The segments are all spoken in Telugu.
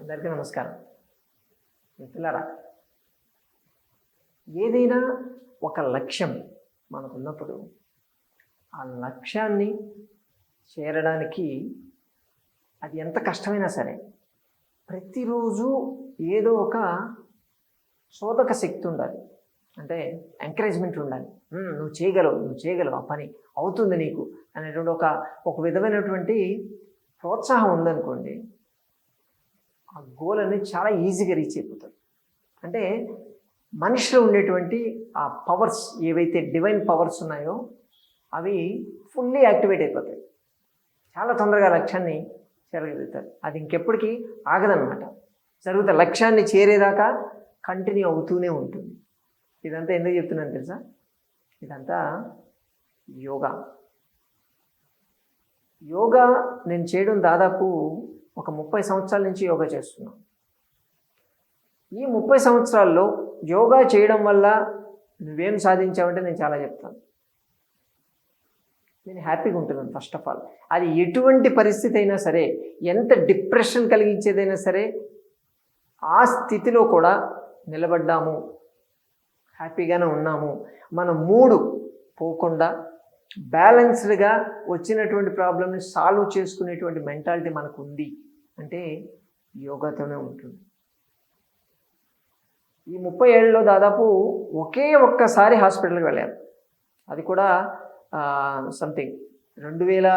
అందరికీ నమస్కారం. మిత్రులారా ఏదైనా ఒక లక్ష్యం మనకున్నప్పుడు ఆ లక్ష్యాన్ని చేరడానికి అది ఎంత కష్టమైనా సరే ప్రతిరోజు ఏదో ఒక శోధక శక్తి ఉండాలి. అంటే ఎంకరేజ్మెంట్ ఉండాలి. నువ్వు చేయగలవు నువ్వు చేయగలవు ఆ పని అవుతుంది నీకు అనేటువంటి ఒక ఒక విధమైనటువంటి ప్రోత్సాహం ఉందనుకోండి ఆ గోల్ అనేది చాలా ఈజీగా రీచ్ అయిపోతుంది అంటే మనిషిలో ఉండేటువంటి ఆ పవర్స్ ఏవైతే డివైన్ పవర్స్ ఉన్నాయో అవి ఫుల్లీ యాక్టివేట్ అయిపోతాయి. చాలా తొందరగా లక్ష్యాన్ని చేరగలుగుతారు. అది ఇంకెప్పటికీ ఆగదనమాట జరుగుతా లక్ష్యాన్ని చేరేదాకా కంటిన్యూ అవుతూనే ఉంటుంది. ఇదంతా ఎందుకు చెప్తున్నాను తెలుసా? ఇదంతా యోగా. యోగా నేను చేయడం దాదాపు ఒక ముప్పై సంవత్సరాల నుంచి యోగా చేస్తున్నాను ఈ ముప్పై సంవత్సరాల్లో యోగా చేయడం వల్ల నువ్వేం సాధించావంటే నేను చాలా చెప్తాను. నేను హ్యాపీగా ఉంటున్నాను ఫస్ట్ ఆఫ్ ఆల్ అది ఎటువంటి పరిస్థితి అయినా సరే ఎంత డిప్రెషన్ కలిగించేదైనా సరే ఆ స్థితిలో కూడా నిలబడ్డాము. హ్యాపీగానే ఉన్నాము. మన మూడు పోకుండా బ్యాలెన్స్డ్గా వచ్చినటువంటి ప్రాబ్లమ్ని సాల్వ్ చేసుకునేటువంటి మెంటాలిటీ మనకు ఉంది అంటే యోగాతోనే ఉంటుంది. ఈ ముప్పై ఏళ్ళలో దాదాపు ఒకే ఒక్కసారి హాస్పిటల్కి వెళ్ళాను. అది కూడా సంథింగ్ రెండు వేల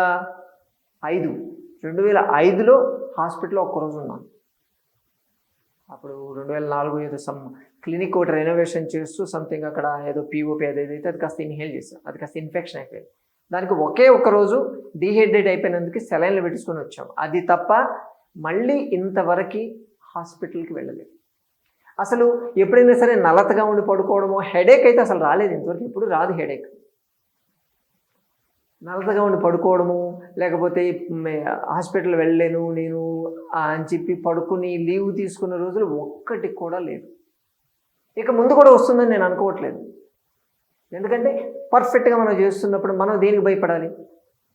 ఐదు. రెండు వేల ఐదులో హాస్పిటల్లో ఒక్కరోజు ఉన్నాను. అప్పుడు రెండు వేల నాలుగు ఏదో సమ్ క్లినిక్ ఒకటి రెనోవేషన్ చేస్తూ సంథింగ్ అక్కడ ఏదో పీఓపీ అది ఏదైతే అది కాస్త ఇన్హేల్ చేశాను అది కాస్త ఇన్ఫెక్షన్ అయిపోయింది. దానికి ఒకే ఒక్క రోజు డీహైడ్రేట్ అయిపోయినందుకు సెలైన్లు పెట్టించుకొని వచ్చాం అది తప్ప మళ్ళీ ఇంతవరకు హాస్పిటల్కి వెళ్ళలేదు. అసలు ఎప్పుడైనా సరే నలతగా ఉండి పడుకోవడమో హెడేక్ అయితే అసలు రాలేదు ఇంతవరకు. ఇప్పుడు రాదు హెడేక్ నలతగా ఉండి పడుకోవడము లేకపోతే హాస్పిటల్ వెళ్ళలేను నేను అని చెప్పి పడుకుని లీవ్ తీసుకున్న రోజులు ఒక్కటి కూడా లేదు. ఇక ముందు కూడా వస్తుందని నేను అనుకోవట్లేదు. ఎందుకంటే పర్ఫెక్ట్గా మనం చేస్తున్నప్పుడు మనం దేనికి భయపడాలి?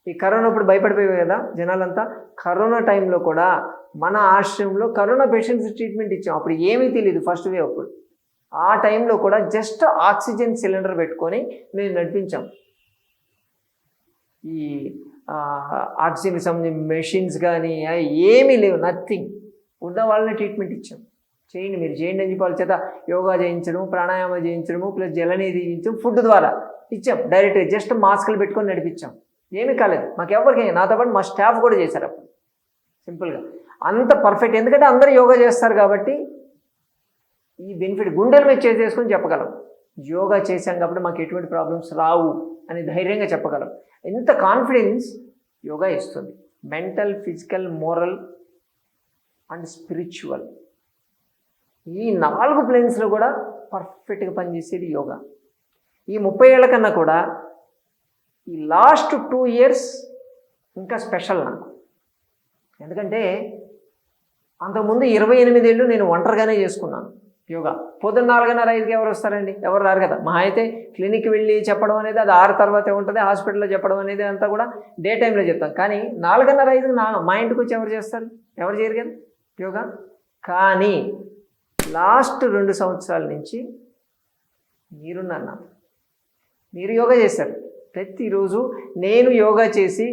ఈ కరోనా అప్పుడు భయపడిపోయాయి కదా జనాలంతా. కరోనా టైంలో కూడా మన ఆశ్రమంలో కరోనా పేషెంట్స్ ట్రీట్మెంట్ ఇచ్చాం. అప్పుడు ఏమీ తెలియదు ఫస్ట్ వేవ్ అప్పుడు. ఆ టైంలో కూడా జస్ట్ ఆక్సిజన్ సిలిండర్ పెట్టుకొని మేము నడిపించాం. ఈ ఆక్సిజన్కి సంబంధించిన మెషిన్స్ కానీ ఏమీ లేవు నథింగ్ ఉన్న వాళ్ళని ట్రీట్మెంట్ ఇచ్చాం. చేయండి మీరు చేయండి అని చెప్పి వాళ్ళ చేత యోగా చేయించడం ప్రాణాయామం చేయించడము ప్లస్ జలనీతి చేయించడం ఫుడ్ ద్వారా ఇచ్చాం. డైరెక్ట్గా జస్ట్ మాస్కులు పెట్టుకొని నడిపించాం. ఏమీ కాలేదు. మాకు ఎవరికి నాతో పాటు మా స్టాఫ్ కూడా చేశారు అప్పుడు. సింపుల్గా అంత పర్ఫెక్ట్ ఎందుకంటే అందరూ యోగా చేస్తారు కాబట్టి ఈ బెనిఫిట్ గుండెల మీద చేసేసుకొని చెప్పగలం. యోగా చేశాం కాబట్టి మాకు ఎటువంటి ప్రాబ్లమ్స్ రావు. అని ధైర్యంగా చెప్పగలం. ఎంత కాన్ఫిడెన్స్ యోగా ఇస్తుంది. Mental physical moral and spiritual ఈ నాలుగు ప్లేన్స్లో కూడా పర్ఫెక్ట్గా పనిచేసేది యోగా. ఈ ముప్పై ఏళ్ళ కన్నా కూడా ఈ లాస్ట్ టూ ఇయర్స్ ఇంకా స్పెషల్ నాకు. ఎందుకంటే అంతకుముందు ఇరవై ఎనిమిదేళ్ళు నేను ఒంటరిగానే చేసుకున్నాను. యోగా. పొద్దున్న నాలుగున్నర ఐదుకి ఎవరు వస్తారండి? ఎవరు రారు కదా. మా అయితే క్లినిక్ వెళ్ళి చెప్పడం అనేది అది ఆరు తర్వాతే ఉంటుంది హాస్పిటల్లో చెప్పడం అనేది అంతా కూడా డే టైంలో చెప్తాం. కానీ నాలుగున్నర ఐదుకి నా మా ఇంటికి వచ్చి ఎవరు చేస్తారు? ఎవరు చేయరు కదా యోగా? కానీ లాస్ట్ రెండు సంవత్సరాల నుంచి మీరున్నారు నాకు. మీరు యోగా చేశారు ప్రతిరోజు నేను యోగా చేసి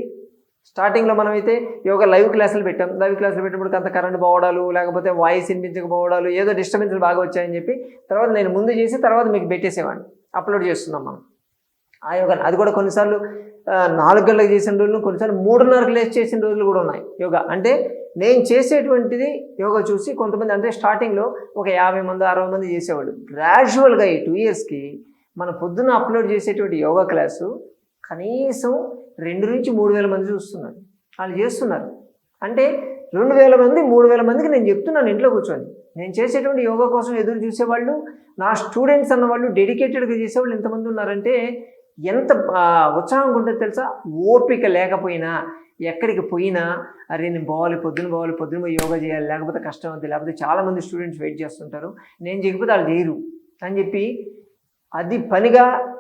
స్టార్టింగ్లో మనమైతే యోగా లైవ్ క్లాసులు పెట్టాం. లైవ్ క్లాసులు పెట్టినప్పుడు అంత కరెంట్ పోవడాలు లేకపోతే వాయిస్ వినిపించకపోవడాలు ఏదో డిస్టర్బెన్స్లు బాగా వచ్చాయని చెప్పి తర్వాత నేను ముందు చేసి తర్వాత మీకు పెట్టేసేవాడిని. అప్లోడ్ చేస్తున్నాం మనం. ఆ యోగా అది కూడా కొన్నిసార్లు నాలుగు గంటలకు చేసిన రోజులు కొన్నిసార్లు మూడున్నరకు లేచి చేసిన రోజులు కూడా ఉన్నాయి యోగా. అంటే నేను చేసేటువంటిది యోగా చూసి కొంతమంది అంటే స్టార్టింగ్లో ఒక యాభై మంది అరవై మంది చేసేవాళ్ళు. గ్రాడ్యువల్గా ఈ టూ ఇయర్స్కి మన పొద్దున అప్లోడ్ చేసేటువంటి యోగా క్లాసు కనీసం రెండు నుంచి మూడు వేల మంది చూస్తున్నారు. వాళ్ళు చేస్తున్నారు. అంటే రెండు వేల మంది మూడు వేల మందికి నేను చెప్తున్నాను ఇంట్లో కూర్చొని నేను చేసేటువంటి యోగా కోసం ఎదురు చూసేవాళ్ళు నా స్టూడెంట్స్ అన్న వాళ్ళు డెడికేటెడ్గా చేసేవాళ్ళు ఎంతమంది ఉన్నారంటే ఎంత ఉత్సాహంగా ఉంటుంది తెలుసా? ఓపిక లేకపోయినా ఎక్కడికి పోయినా అరే నేను పోవాలి పొద్దున పోవాలి పొద్దున పోయి యోగా చేయాలి లేకపోతే కష్టం అవుతుంది లేకపోతే చాలామంది స్టూడెంట్స్ వెయిట్ చేస్తుంటారు. నేను చేయకపోతే వాళ్ళు చేయరు అని చెప్పి అది పనిగా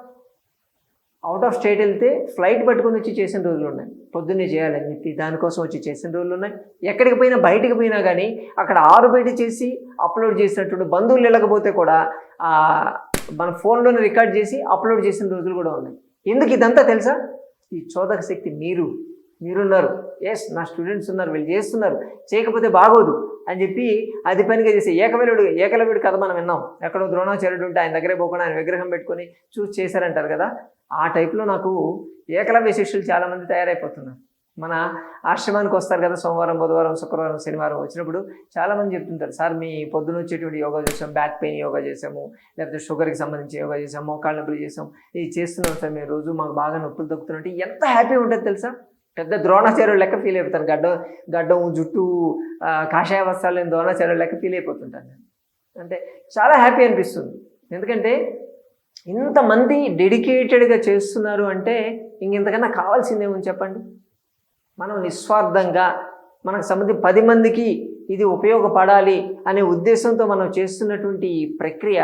అవుట్ ఆఫ్ స్టేట్ వెళ్తే ఫ్లైట్ పట్టుకొని వచ్చి చేసిన రోజులు ఉన్నాయి. పొద్దున్నే చేయాలని చెప్పి దానికోసం వచ్చి చేసిన రోజులు ఉన్నాయి. ఎక్కడికి పోయినా బయటికి పోయినా కానీ అక్కడ ఆరు బయట చేసి అప్లోడ్ చేసినటువంటి బంధువులు వెళ్ళకపోతే కూడా మన ఫోన్లోనే రికార్డ్ చేసి అప్లోడ్ చేసిన రోజులు కూడా ఉన్నాయి. ఎందుకు ఇదంతా తెలుసా? ఈ చోదక శక్తి మీరు మీరున్నారు. ఎస్ నా స్టూడెంట్స్ ఉన్నారు వీళ్ళు చేస్తున్నారు. చేయకపోతే బాగోదు. అని చెప్పి అది పనిగా చేసే ఏకవేలుడు ఏకలవుడు కథ మనం విన్నాం. ఎక్కడో ద్రోణాచార్యుడు ఉంటే ఆయన దగ్గరే పోకుండా ఆయన విగ్రహం పెట్టుకొని చూసి చేశారంటారు కదా? ఆ టైప్లో నాకు ఏకలవ్య శిష్యులు చాలామంది తయారైపోతున్నారు. మన ఆశ్రమానికి వస్తారు కదా సోమవారం బుధవారం శుక్రవారం శనివారం వచ్చినప్పుడు చాలామంది చెప్తుంటారు సార్ మీ పొద్దున వచ్చేటువంటి యోగా చేసాం బ్యాక్ పెయిన్ యోగా చేసాము లేకపోతే షుగర్కి సంబంధించి యోగా చేసాము మోకాళ్ళ నొప్పులు చేసాం ఇది చేస్తున్నాం సార్ మేము రోజు మాకు బాగా నొప్పులు తగ్గుతున్నట్టు ఎంత హ్యాపీ ఉంటుంది తెలుసా? పెద్ద ద్రోణాచార్యుడు లెక్క ఫీల్ అయిపోతాను గడ్డం గడ్డం జుట్టు కాషాయ వస్త్రాలు నేను ద్రోణాచార్యుడు లెక్క ఫీల్ అయిపోతుంటాను నేను అంటే చాలా హ్యాపీ అనిపిస్తుంది. ఎందుకంటే ఇంతమంది డెడికేటెడ్గా చేస్తున్నారు అంటే ఇంకెంతకన్నా కావాల్సిందేమని చెప్పండి? మనం నిస్వార్థంగా మనకు సంబంధించి పది మందికి ఇది ఉపయోగపడాలి అనే ఉద్దేశంతో మనం చేస్తున్నటువంటి ఈ ప్రక్రియ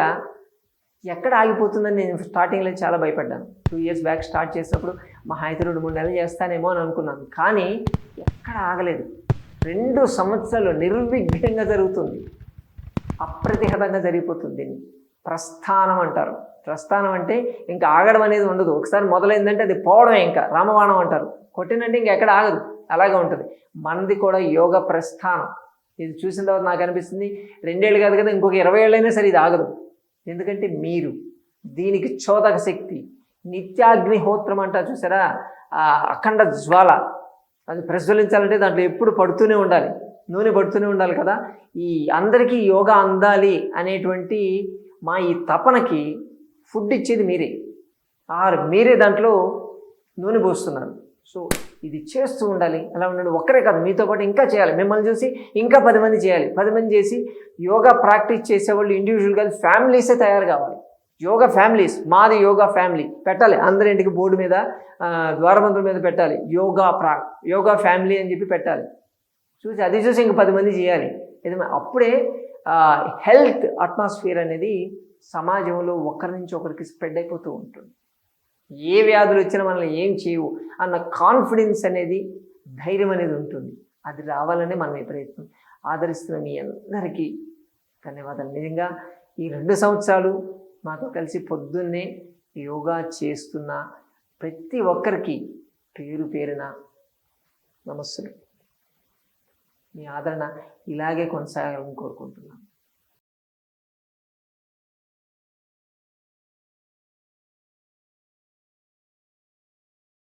ఎక్కడ ఆగిపోతుందని నేను స్టార్టింగ్లో చాలా భయపడ్డాను. టూ ఇయర్స్ బ్యాక్ స్టార్ట్ చేసినప్పుడు మా అయితే రెండు మూడు నెలలు చేస్తానేమో అని అనుకున్నాను. కానీ ఎక్కడ ఆగలేదు. రెండు సంవత్సరాలు నిర్విఘ్నంగా జరుగుతుంది. అప్రతిహతంగా జరిగిపోతుంది. దీన్ని ప్రస్థానం అంటారు. ప్రస్థానం అంటే ఇంకా ఆగడం అనేది ఉండదు. ఒకసారి మొదలైందంటే అది పోవడమే ఇంకా. రామవాణం అంటారు. కొట్టినంటే ఇంకా ఎక్కడ ఆగదు. అలాగే ఉంటుంది. మనది కూడా యోగ ప్రస్థానం. ఇది చూసిన తర్వాత నాకు అనిపిస్తుంది రెండేళ్ళు కాదు కదా ఇంకొక ఇరవై ఏళ్ళైనా సరే ఇది ఆగదు. ఎందుకంటే మీరు దీనికి చోదక శక్తి. నిత్యాగ్నిహోత్రం అంటారు చూసారా? ఆ అఖండ జ్వాల. అది ప్రజ్వలించాలంటే దాంట్లో ఎప్పుడు పడుతూనే ఉండాలి. నూనె పడుతూనే ఉండాలి కదా. ఈ అందరికీ యోగా అందాలి అనేటువంటి మా ఈ తపనకి ఫుడ్ ఇచ్చేది మీరే. ఆర్ మీరే దాంట్లో నూనె పోస్తున్నారు. సో ఇది చేస్తూ ఉండాలి. అలా ఉండండి. ఒక్కరే కాదు మీతో పాటు ఇంకా చేయాలి. మిమ్మల్ని చూసి ఇంకా పది మంది చేయాలి. పది మంది చేసి యోగా ప్రాక్టీస్ చేసేవాళ్ళు ఇండివిజువల్గా ఫ్యామిలీసే తయారు కావాలి. యోగా ఫ్యామిలీస్ మాది యోగా ఫ్యామిలీ. పెట్టాలి. అందరి ఇంటికి బోర్డు మీద ద్వారబంధుల మీద పెట్టాలి. యోగా ప్రా యోగా ఫ్యామిలీ అని చెప్పి పెట్టాలి. చూసి అది చూసి ఇంక పది మంది చేయాలి. ఇది అప్పుడే హెల్త్ అట్మాస్ఫియర్ అనేది సమాజంలో ఒకరి నుంచి ఒకరికి స్ప్రెడ్ అయిపోతూ ఉంటుంది. ఏ వ్యాధులు వచ్చినా మనల్ని ఏం చేయవు అన్న కాన్ఫిడెన్స్ అనేది ధైర్యం అనేది ఉంటుంది. అది రావాలనే మనం ప్రయత్నం. ఆదరిస్తున్న మీ అందరికీ ధన్యవాదాలు. నిజంగా ఈ రెండు సంవత్సరాలు మాతో కలిసి పొద్దున్నే యోగా చేస్తున్న ప్రతి ఒక్కరికి పేరు పేరున నమస్సులు. మీ ఆదరణ ఇలాగే కొనసాగాలని కోరుకుంటున్నాను.